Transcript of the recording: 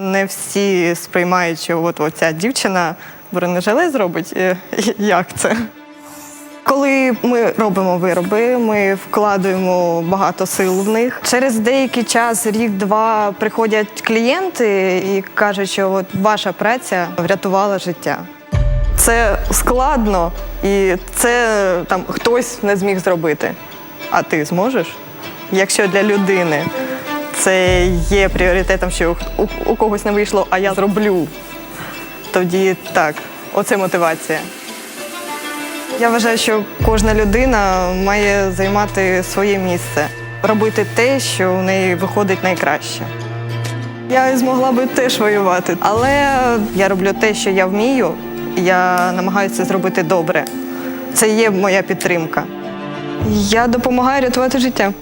Не всі сприймають, що от оця дівчина бронежилет зробить. Е, Як це? Коли ми робимо вироби, ми вкладаємо багато сил в них. Через деякий час, рік-два, приходять клієнти і кажуть, що от ваша праця врятувала життя. Це складно, і це там хтось не зміг зробити. А ти зможеш? Якщо для людини це є пріоритетом, що у, когось не вийшло, а я зроблю, тоді так, оце мотивація. Я вважаю, що кожна людина має займати своє місце, робити те, що в неї виходить найкраще. Я змогла би теж воювати, але я роблю те, що я вмію, я намагаюся зробити добре. Це є моя підтримка. Я допомагаю рятувати життя.